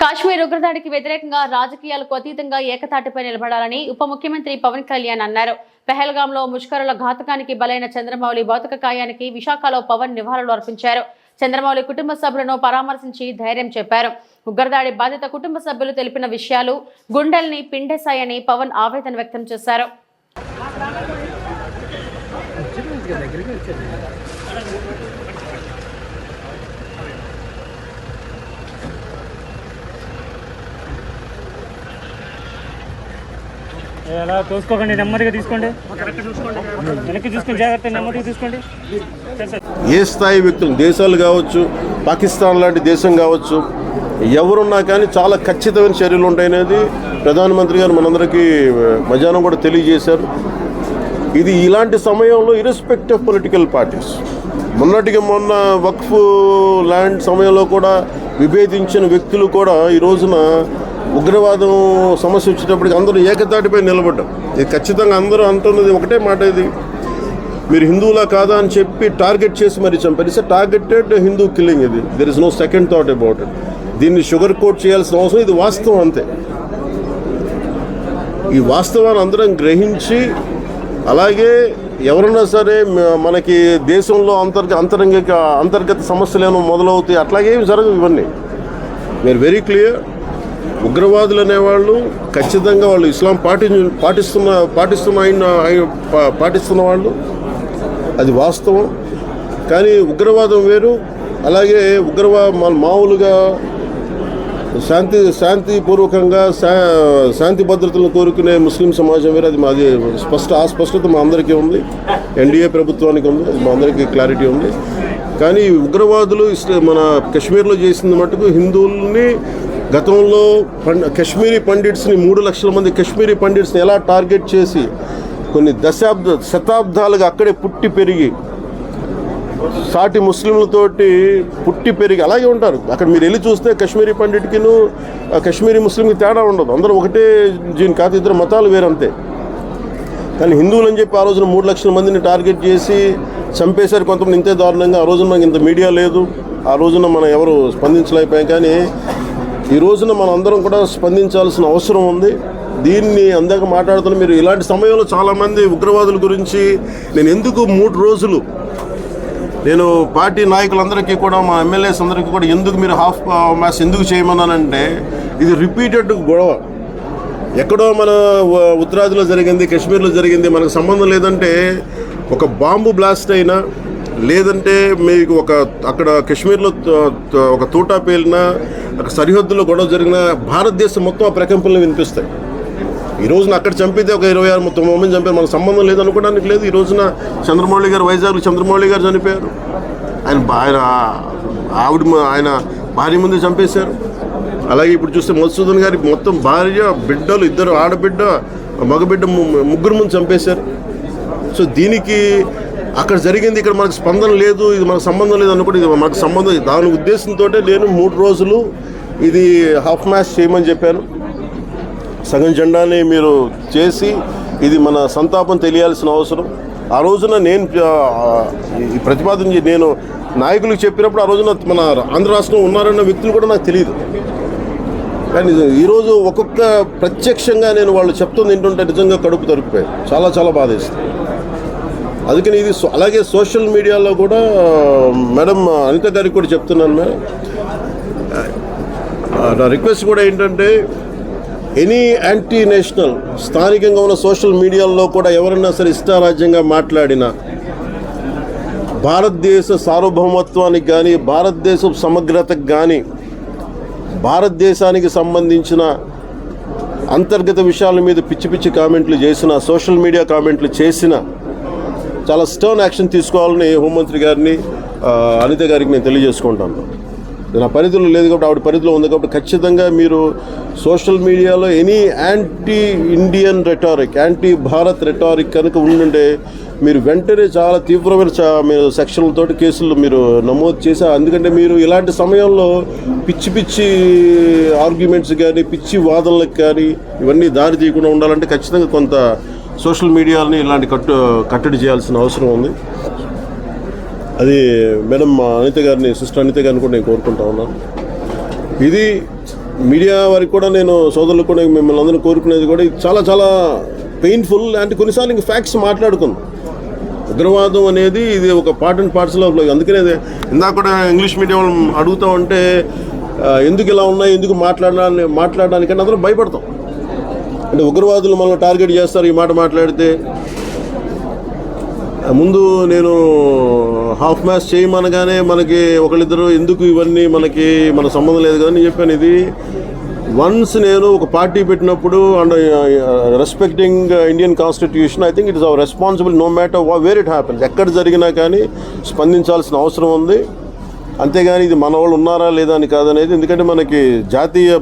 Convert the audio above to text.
కాశ్మీర్ ఉగ్రదాడికి వ్యతిరేకంగా రాజకీయాలకు అతీతంగా ఏకతాటిపై నిలబడాలని ఉప ముఖ్యమంత్రి పవన్ కళ్యాణ్ అన్నారు. పెహల్గాంలో ముష్కరుల ఘాతకానికి బలైన చంద్రమౌళి భౌతిక కాయానికి విశాఖలో పవన్ నివాళులు అర్పించారు. చంద్రమౌళి కుటుంబ సభ్యులను పరామర్శించి ధైర్యం చెప్పారు. ఉగ్రదాడి బాధిత కుటుంబ సభ్యులు తెలిపిన విషయాలు గుండెల్ని పిండేశాయని పవన్ ఆవేదన వ్యక్తం చేశారు. అలా చూసుకోకండి నెమ్మదిగా తీసుకోండి. వెనక్కి చూసుకుని జాగ్రత్త నెమ్మదిగా తీసుకోండి. ఏ స్థాయి వ్యక్తులు దేశాలు కావచ్చు పాకిస్తాన్ లాంటి దేశం కావచ్చు ఎవరున్నా కానీ చాలా ఖచ్చితమైన చర్యలు ఉంటాయనేది ప్రధానమంత్రి గారు మనందరికీ మధ్యాహ్నం కూడా తెలియజేశారు. ఇది ఇలాంటి సమయంలో ఇరెస్పెక్ట్ ఆఫ్ పొలిటికల్ పార్టీస్ మొన్నటికి మొన్న వక్ఫ్ ల్యాండ్ సమయంలో కూడా విభేదించిన వ్యక్తులు కూడా ఈ రోజున ఉగ్రవాదం సమస్య వచ్చేటప్పటికి అందరూ ఏకతాటిపై నిలబడ్డాం. ఇది ఖచ్చితంగా అందరూ అంటున్నది ఒకటే మాట ఇది. మీరు హిందువులా కాదా అని చెప్పి టార్గెట్ చేసి మరి చంపారు. ఇట్స్ టార్గెటెడ్ హిందూ కిల్లింగ్ ఇది. There is no second thought about it దీన్ని షుగర్ కోట్ చేయాల్సిన అవసరం ఇది వాస్తవం అంతే. ఈ వాస్తవాన్ని అందరం గ్రహించి అలాగే ఎవరన్నా సరే మనకి దేశంలో అంతర్గ అంతరంగిక అంతర్గత సమస్యలు ఏమో మొదలవుతాయి. అట్లాగే జరగవు ఇవన్నీ. మీరు వెరీ క్లియర్ ఉగ్రవాదులు అనేవాళ్ళు ఖచ్చితంగా వాళ్ళు ఇస్లాం పాటి పాటిస్తున్న పాటిస్తున్న ఆయన- పా- పాటిస్తున్న వాళ్ళు. అది వాస్తవం. కానీ ఉగ్రవాదం వేరు. అలాగే ఉగ్రవా మామూలుగా శాంతి శాంతిపూర్వకంగా శా శాంతి భద్రతలను కోరుకునే ముస్లిం సమాజం వేరు. అది మాది స్పష్ట ఆ స్పష్టత మా అందరికీ ఉంది. ఎన్డీఏ ప్రభుత్వానికి ఉంది. అది మా అందరికీ క్లారిటీ ఉంది. కానీ ఉగ్రవాదులు ఇస్ మన కశ్మీర్లో చేసింది మటుకు హిందువుల్ని గతంలో పండ్ కశ్మీరీ పండిట్స్ని మూడు లక్షల మంది కశ్మీరీ పండిట్స్ని ఎలా టార్గెట్ చేసి కొన్ని దశాబ్ద శతాబ్దాలుగా అక్కడే పుట్టి పెరిగి సాటి ముస్లింలతోటి పుట్టి పెరిగి అలాగే ఉంటారు. అక్కడ మీరు వెళ్ళి చూస్తే కశ్మీరీ పండిట్కిను ఆ కశ్మీరీ ముస్లింకి తేడా ఉండదు. అందరూ ఒకటే దీని కాదు ఇద్దరు మతాలు వేరంతే. కానీ హిందువులు అని చెప్పి ఆ రోజున మూడు లక్షల మందిని టార్గెట్ చేసి చంపేశారు కొంతమంది. ఇంతే దారుణంగా ఆ రోజున మనకి ఇంత మీడియా లేదు. ఆ రోజున మనం ఎవరు స్పందించలేకపోయాం. కానీ ఈ రోజున మనందరం అందరం కూడా స్పందించాల్సిన అవసరం ఉంది. దీన్ని అందాక మాట్లాడుతున్న మీరు ఇలాంటి సమయంలో చాలామంది ఉగ్రవాదుల గురించి నేను ఎందుకు మూడు రోజులు నేను పార్టీ నాయకులందరికీ కూడా మా ఎమ్మెల్యేస్ అందరికీ కూడా ఎందుకు మీరు హాఫ్ మ్యాచ్ ఎందుకు చేయమన్నానంటే ఇది రిపీటెడ్ గొడవ. ఎక్కడో మన ఉత్తరాదిలో జరిగింది కాశ్మీర్లో జరిగింది మనకు సంబంధం లేదంటే ఒక బాంబు బ్లాస్ట్ అయినా లేదంటే మీకు ఒక అక్కడ కాశ్మీర్లో ఒక తూటా పేలినా అక్కడ సరిహద్దులో గొడవ జరిగిన భారతదేశం మొత్తం ఆ ప్రకంపనలు వినిపిస్తాయి. ఈ రోజున అక్కడ చంపితే ఒక ఇరవై ఆరు మొత్తం మంది చంపారు. మనకు సంబంధం లేదు అనుకోవడానికి లేదు. ఈ రోజున చంద్రమౌళి గారు వైజాగ్లో చంద్రమౌళి గారు చనిపోయారు. ఆయన ఆయన ఆవిడ ఆయన భార్య ముందు చంపేశారు. అలాగే ఇప్పుడు చూస్తే మధుసూదన్ గారి మొత్తం భార్య బిడ్డలు ఇద్దరు ఆడబిడ్డ మగబిడ్డ ము- ముగ్గురు ముందు చంపేశారు. సో దీనికి అక్కడ జరిగింది ఇక్కడ మనకు స్పందన లేదు ఇది మనకు సంబంధం లేదు అనుకుంటే ఇది మనకు సంబంధం దాని ఉద్దేశంతో నేను మూడు రోజులు ఇది హాఫ్ మ్యాచ్ చేయమని చెప్పాను. సగం జెండాని మీరు చేసి ఇది మన సంతాపం తెలియాల్సిన అవసరం. ఆ రోజున నేను ఈ ప్రతిపాదన నేను నాయకులకు చెప్పినప్పుడు ఆ రోజున మన ఆంధ్ర రాష్ట్రంలో ఉన్నారన్న వ్యక్తులు కూడా నాకు తెలియదు. కానీ ఈరోజు ఒక్కొక్క ప్రత్యక్షంగా నేను వాళ్ళు చెప్తుంది ఏంటంటే నిజంగా కడుపు తరుపుపోయాయి చాలా చాలా బాధేస్తుంది. అందుకని ఇది అలాగే సోషల్ మీడియాలో కూడా మేడం అనిత గారికి కూడా చెప్తున్నాను మేడం. నా రిక్వెస్ట్ కూడా ఏంటంటే ఎనీ యాంటీ నేషనల్ స్థానికంగా ఉన్న సోషల్ మీడియాలో కూడా ఎవరన్నా సరే ఇష్టారాజ్యంగా మాట్లాడినా భారతదేశ సార్వభౌమత్వానికి కానీ భారతదేశ సమగ్రతకు కానీ భారతదేశానికి సంబంధించిన అంతర్గత విషయాల మీద పిచ్చి పిచ్చి కామెంట్లు చేసిన సోషల్ మీడియా కామెంట్లు చేసిన చాలా స్టర్న్ యాక్షన్ తీసుకోవాలని హోంమంత్రి గారిని అనిత గారికి నేను తెలియజేసుకుంటాను. నా పరిధిలో లేదు కాబట్టి ఆవిడ పరిధిలో ఉంది కాబట్టి ఖచ్చితంగా మీరు సోషల్ మీడియాలో any anti Indian rhetoric anti Bharat rhetoric కనుక ఉండుంటే మీరు వెంటనే చాలా తీవ్రమైన మీరు సెక్షన్లతో కేసులు మీరు నమోదు చేశారు ఎందుకంటే మీరు ఇలాంటి సమయంలో పిచ్చి పిచ్చి ఆర్గ్యుమెంట్స్ కానీ పిచ్చి వాదనలకు కానీ ఇవన్నీ దారి తీయకుండా ఉండాలంటే ఖచ్చితంగా కొంత సోషల్ మీడియాని ఇలాంటి కట్టు కట్టడి చేయాల్సిన అవసరం ఉంది. అది మేడం మా అనిత గారిని సిస్టర్ అనిత గారిని కూడా నేను కోరుకుంటా ఉన్నాను ఇది మీడియా వారికి కూడా నేను సోదరులకు కూడా మిమ్మల్ని అందరూ కోరుకునేది కూడా ఇది చాలా చాలా పెయిన్ఫుల్ అంటే కొన్నిసార్లు ఇంక ఫ్యాక్ట్స్ మాట్లాడుకుందాం. ఉగ్రవాదం అనేది ఇది ఒక పార్ట్ అండ్ పార్ట్స్లో అందుకనే ఇందాక కూడా ఇంగ్లీష్ మీడియం అడుగుతా ఉంటే ఎందుకు ఇలా ఉన్నాయి ఎందుకు మాట్లాడాలని మాట్లాడడానికంటే అందరం భయపడతాం. అంటే ఉగ్రవాదులు మనల్ని టార్గెట్ చేస్తారు ఈ మాట మాట్లాడితే. ముందు నేను హాఫ్ మ్యాచ్ చేయమనగానే మనకి ఒకళ్ళిద్దరు ఎందుకు ఇవన్నీ మనకి మన సంబంధం లేదు కదా చెప్పాను. ఇది వన్స్ నేను ఒక పార్టీ పెట్టినప్పుడు and respecting Indian constitution I think it is our responsible no matter where it happens ఎక్కడ జరిగినా కానీ స్పందించాల్సిన అవసరం ఉంది. అంతేగాని ఇది మన వాళ్ళు ఉన్నారా లేదా అని కాదనేది ఎందుకంటే మనకి జాతీయ